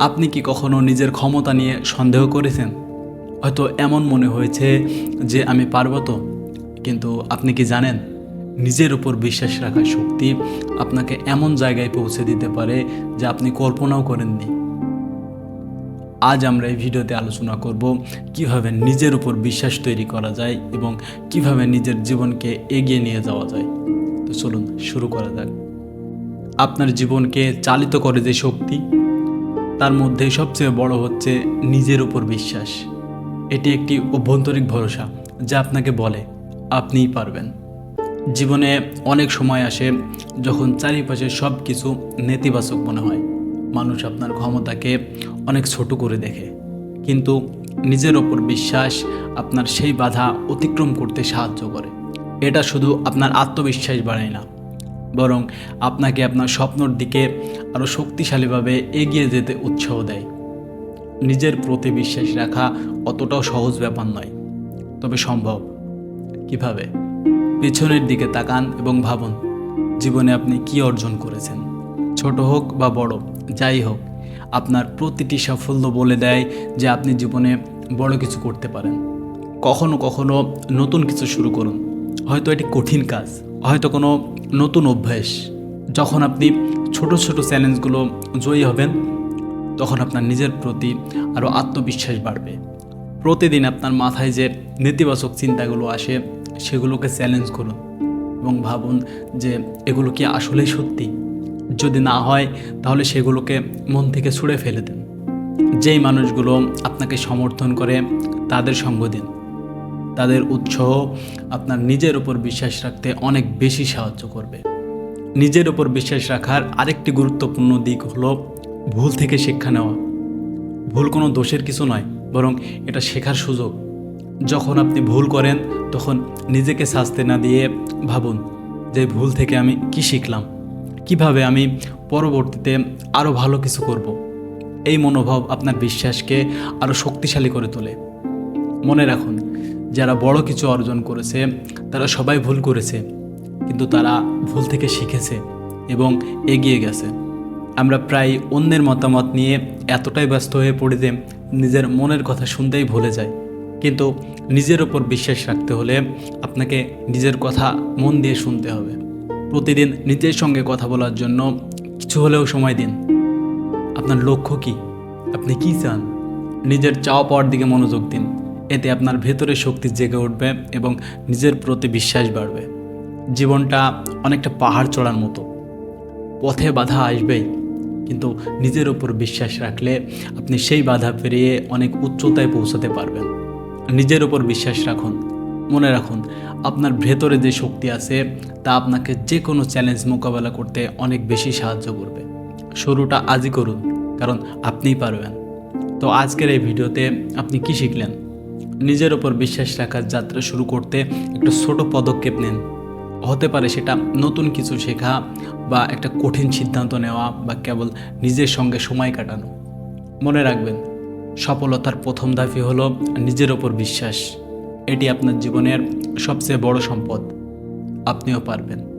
আপনি কি কখনো নিজের ক্ষমতা নিয়ে সন্দেহ করেছেন? হয়তো এমন মনে হয়েছে যে আমি পারব তো কিন্তু আপনি কি জানেন? নিজের উপর বিশ্বাস রাখার শক্তি আপনাকে এমন জায়গায় পৌঁছে দিতে পারে যা আপনি কল্পনাও করেননি। আজ আমরা এই ভিডিওতে আলোচনা করব কীভাবে নিজের উপর বিশ্বাস তৈরি করা যায় এবং কীভাবে নিজের জীবনকে এগিয়ে নিয়ে যাওয়া যায়। তো চলুন শুরু করা যাক। আপনার জীবনকে চালিত করে যে শক্তি তার মধ্যে সবচেয়ে বড় হচ্ছে নিজের উপর বিশ্বাস। এটি একটি অভ্যন্তরিক ভরসা, যা আপনাকে বলে, আপনিই পারবেন। জীবনে অনেক সময় আসে যখন চারিপাশে সব কিছু নেতিবাচক মনে হয়। মানুষ আপনার ক্ষমতাকে অনেক ছোট করে দেখে। কিন্তু নিজের ওপর বিশ্বাস আপনার সেই বাধা অতিক্রম করতে সাহায্য করে। এটা শুধু আপনার আত্মবিশ্বাস বাড়ায় না বরং আপনাকে আপনার স্বপ্নর দিকে আরও শক্তিশালীভাবে এগিয়ে যেতে উৎসাহ দেয়। নিজের প্রতি বিশ্বাস রাখা অতটাও সহজ ব্যাপার নয়। তবে সম্ভব। কীভাবে? পেছনের দিকে তাকান এবং ভাবুন, জীবনে আপনি কি অর্জন করেছেন? ছোট হোক বা বড়, যাই হোক, আপনার প্রতিটি সাফল্য বলে দেয় যে আপনি জীবনে বড় কিছু করতে পারেন। কখনো কখনো নতুন কিছু শুরু করুন। হয়তো এটি কঠিন কাজ। হয়তো কোনো নতুন অভ্যাস। যখন আপনি ছোট ছোট চ্যালেঞ্জগুলো জয়ী হবেন, তখন আপনার নিজের প্রতি আরও আত্মবিশ্বাস বাড়বে। প্রতিদিন আপনার মাথায় যে নেতিবাচক চিন্তাগুলো আসে, সেগুলোকে চ্যালেঞ্জ করুন এবং ভাবুন যে এগুলো কি আসলেই সত্যি। যদি না হয়, তাহলে সেগুলোকে মন থেকে ছুঁড়ে ফেলে দেন। যেই মানুষগুলো আপনাকে সমর্থন করে, তাদের সঙ্গ দিন। তাদের উৎসাহ আপনার নিজের উপর বিশ্বাস রাখতে অনেক বেশি সাহায্য করবে। নিজের উপর বিশ্বাস রাখার আরেকটি গুরুত্বপূর্ণ দিক হলো ভুল থেকে শিক্ষা নেওয়া। ভুল কোনো দোষের কিছু নয়, বরং এটা শেখার সুযোগ। যখন আপনি ভুল করেন, তখন নিজেকে শাস্তি না দিয়ে ভাবুন যে ভুল থেকে আমি কি শিখলাম? কীভাবে আমি পরবর্তীতে আরও ভালো কিছু করব। এই মনোভাব আপনার বিশ্বাসকে আরও শক্তিশালী করে তোলে। মনে রাখুন যারা বড় কিছু অর্জন করেছে, তারা সবাই ভুল করেছে, কিন্তু তারা ভুল থেকে শিখেছে এবং এগিয়ে গেছে। আমরা প্রায় অন্যের মতামত নিয়ে এতটাই ব্যস্ত হয়ে পড়ি যে নিজের মনের কথা শুনতেই ভুলে যায় কিন্তু নিজের ওপর বিশ্বাস রাখতে হলে আপনাকে নিজের কথা মন দিয়ে শুনতে হবে। প্রতিদিন নিজের সঙ্গে কথা বলার জন্য কিছু হলেও সময় দিন। আপনার লক্ষ্য কি? আপনি কি চান? নিজের চাওয়া পাওয়ার দিকে মনোযোগ দিন। এতে আপনার ভেতরে শক্তি জেগে উঠবে এবং নিজের প্রতি বিশ্বাস বাড়বে। জীবনটা অনেকটা পাহাড় চড়ার মতো। পথে বাধা আসবেই, কিন্তু নিজের ওপর বিশ্বাস রাখলে আপনি সেই বাধা পেরিয়ে অনেক উচ্চতায় পৌঁছাতে পারবেন। নিজের ওপর বিশ্বাস রাখুন। মনে রাখুন, আপনার ভেতরে যে শক্তি আছে, তা আপনাকে যে কোনো চ্যালেঞ্জ মোকাবেলা করতে অনেক বেশি সাহায্য করবে। শুরুটা আজই করুন, কারণ আপনিই পারবেন। তো আজকের এই ভিডিওতে আপনি কি শিখলেন? নিজের ওপর বিশ্বাস রাখার যাত্রা শুরু করতে একটা ছোট পদক্ষেপ নেন। হতে পারে সেটা নতুন কিছু শেখা বা একটা কঠিন সিদ্ধান্ত নেওয়া বা কেবল নিজের সঙ্গে সময় কাটানো। মনে রাখবেন, সফলতার প্রথম ধাপই হলো নিজের ওপর বিশ্বাস। এটি আপনার জীবনের সবচেয়ে বড় সম্পদ। আপনিও পারবেন।